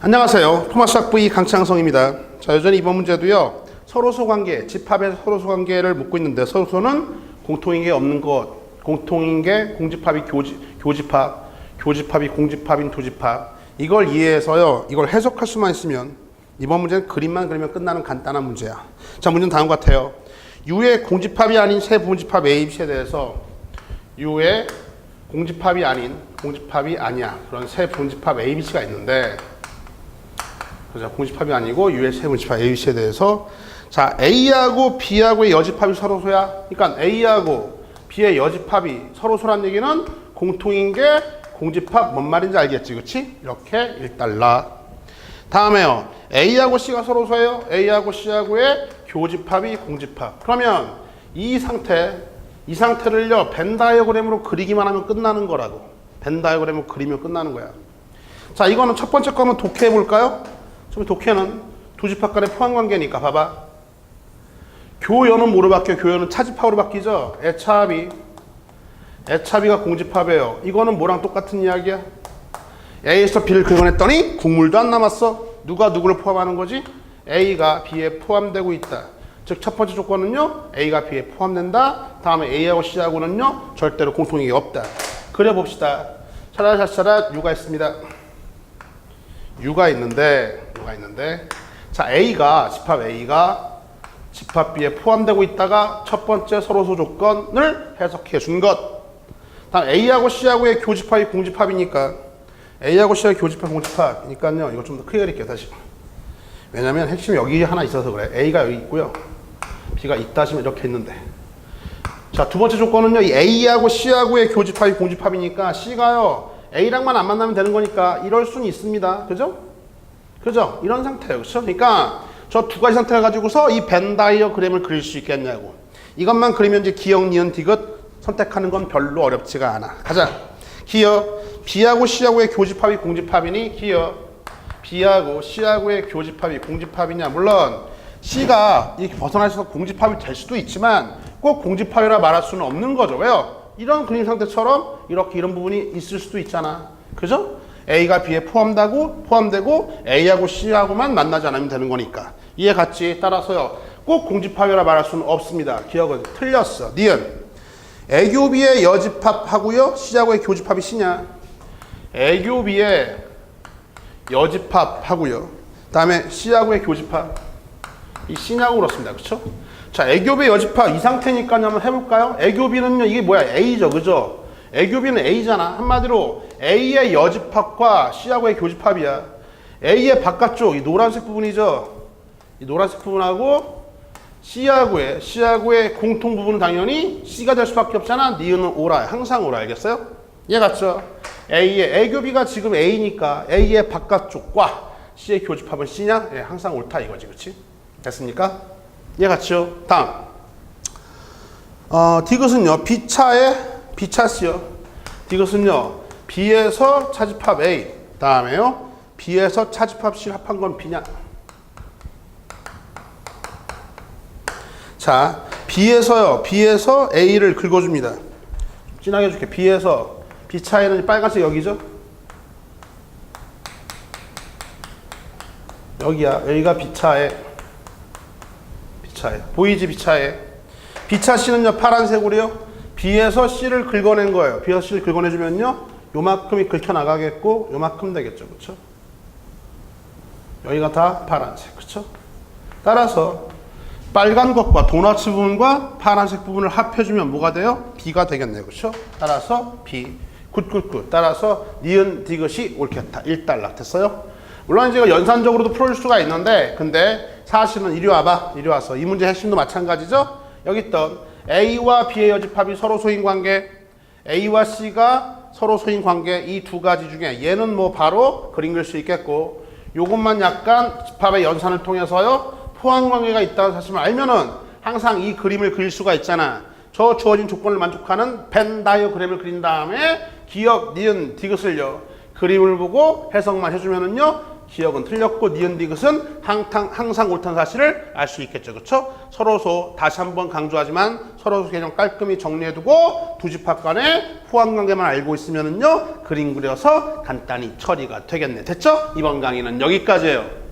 안녕하세요. 토마스 학부의 강창성입니다. 자, 여전히 이번 문제도요. 서로소 관계, 집합의 서로소 관계를 묻고 있는데 서로소는 공통인 게 없는 것, 공통인 게 공집합이 교지, 교집합, 교집합이 공집합인 도집합. 이걸 이해해서요. 이걸 해석할 수만 있으면 이번 문제는 그림만 그리면 끝나는 간단한 문제야. 자, 문제는 다음과 같아요. U의 공집합이 아닌 세 분집합 A, B에 대해서 U의 공집합이 아닌 공집합이 아니야. 그런 세 분집합 A, B, C가 있는데 그죠? 공집합이 아니고 U의 세 분집합 A, B, C에 대해서 자 A하고 B하고의 여집합이 서로 소야. 그러니까 A하고 B의 여집합이 서로 소란 얘기는 공통인 게 공집합 뭔 말인지 알겠지, 그렇지? 이렇게 1달러. 다음에요. A하고 C가 서로 소예요. A하고 C하고의 교집합이 공집합. 그러면 이 상태, 이 상태를요 벤 다이어그램으로 그리기만 하면 끝나는 거라고. 벤 다이어그램으로 그리면 끝나는 거야. 자, 이거는 첫 번째 거 한번 독해해 볼까요? 좀 독해는 두 집합 간의 포함 관계니까 봐봐. 교연은 뭐로 바뀌어? 교연은 차집합으로 바뀌죠? 애차합이. 애차비가 공집합이에요. 이거는 뭐랑 똑같은 이야기야? A에서 B를 긁어냈더니 국물도 안 남았어. 누가 누구를 포함하는 거지? A가 B에 포함되고 있다. 즉 첫 번째 조건은요. A가 B에 포함된다. 다음에 A하고 C하고는요. 절대로 공통이 없다. 그려봅시다. 차라차라차라 U가 있습니다. U가 있는데 U가 있는데 자 A가 집합 A가 집합 B에 포함되고 있다가 첫 번째 서로소 조건을 해석해 준 것. 다음 A하고 C하고의 교집합이 공집합이니까 A하고 C하고 교집합 공집합이니까요. 이거 좀 더 크게 그릴게요 다시. 왜냐면 핵심이 여기 하나 있어서 그래. A가 여기 있고요. B가 있다 하시면 이렇게 있는데. 자, 두 번째 조건은요. 이 A하고 C하고의 교집합이 공집합이니까 C가요. A랑만 안 만나면 되는 거니까 이럴 수는 있습니다. 그죠? 그죠? 이런 상태예요. 그렇죠? 그러니까 저 두 가지 상태를 가지고서 이 벤 다이어그램을 그릴 수 있겠냐고. 이것만 그리면 이제 기억, 니은, 디귿 선택하는 건 별로 어렵지가 않아. 가자. 기억. B하고 C하고의 교집합이 공집합이니 기억. B하고 C하고의 교집합이 공집합이냐? 물론 C가 이렇게 벗어나서 공집합이 될 수도 있지만 꼭 공집합이라 말할 수는 없는 거죠. 왜요? 이런 그림 상태처럼 이렇게 이런 부분이 있을 수도 있잖아. 그죠? A가 B에 포함되고 포함되고 A하고 C하고만 만나지 않으면 되는 거니까 이해 갔지? 따라서요. 꼭 공집합이라 말할 수는 없습니다. 기억은 틀렸어. 니은 애교비의 여집합하고요. C하고의 교집합이 C냐? 애교비의 여집합하고요. 다음에 C하고의 교집합 이 C냐고 그렇습니다. 그렇죠? 자, 애교비 여집합 이 상태니까 한번 해볼까요? 애교비는요 이게 뭐야? A죠, 그죠? 애교비는 A잖아. 한마디로 A의 여집합과 C하고의 교집합이야. A의 바깥쪽 이 노란색 부분이죠. 이 노란색 부분하고 C하고의 C하고의 공통 부분은 당연히 C가 될 수밖에 없잖아. 니은은 오라. 항상 오라. 알겠어요? 이해 갔죠? A의 애교비가 지금 A니까 A의 바깥쪽과 C의 교집합은 C냐? 예, 항상 옳다 이거지. 그렇지? 됐습니까? 이해 갔죠? 다음. 어, 디귿은요. B차의 B차시요. 디귿은요. B에서 차집합 A. 다음에요. B에서 차집합 C 합한 건 B냐? 자, B에서요. B에서 A를 긁어줍니다. 진하게 해줄게. B에서 B 차에는 빨간색 여기죠? 여기야. 여기가 B 차에 B 차에 보이지 B 차에 B 차 C는요 파란색으로요. B에서 C를 긁어낸 거예요. B에서 C를 긁어내주면요. 요만큼이 긁혀 나가겠고 요만큼 되겠죠, 그렇죠? 여기가 다 파란색, 그렇죠? 따라서 빨간 것과 도넛 부분과 파란색 부분을 합해주면 뭐가 돼요? B가 되겠네요. 그렇죠? 따라서 B. 굿굿굿. 따라서 니은 디귿이 옳겠다. 1달러. 됐어요? 물론 이거 연산적으로도 풀어줄 수가 있는데 근데 사실은 이리 와봐. 이리 와서 이 문제 핵심도 마찬가지죠? 여기 있던 A와 B의 여집합이 서로 소인 관계 A와 C가 서로 소인 관계 이 두 가지 중에 얘는 뭐 바로 그림 그릴 수 있겠고 요것만 약간 집합의 연산을 통해서요 포함 관계가 있다는 사실을 알면은 항상 이 그림을 그릴 수가 있잖아. 저 주어진 조건을 만족하는 벤 다이어그램을 그린 다음에 기억, 니은, 디귿을요. 그림을 보고 해석만 해주면은요. 기억은 틀렸고 니은 디귿은 항상, 항상 옳다는 사실을 알 수 있겠죠. 그렇죠? 서로소 다시 한번 강조하지만 서로소 개념 깔끔히 정리해두고 두 집합 간의 호환 관계만 알고 있으면은요 그림 그려서 간단히 처리가 되겠네. 됐죠? 이번 강의는 여기까지예요.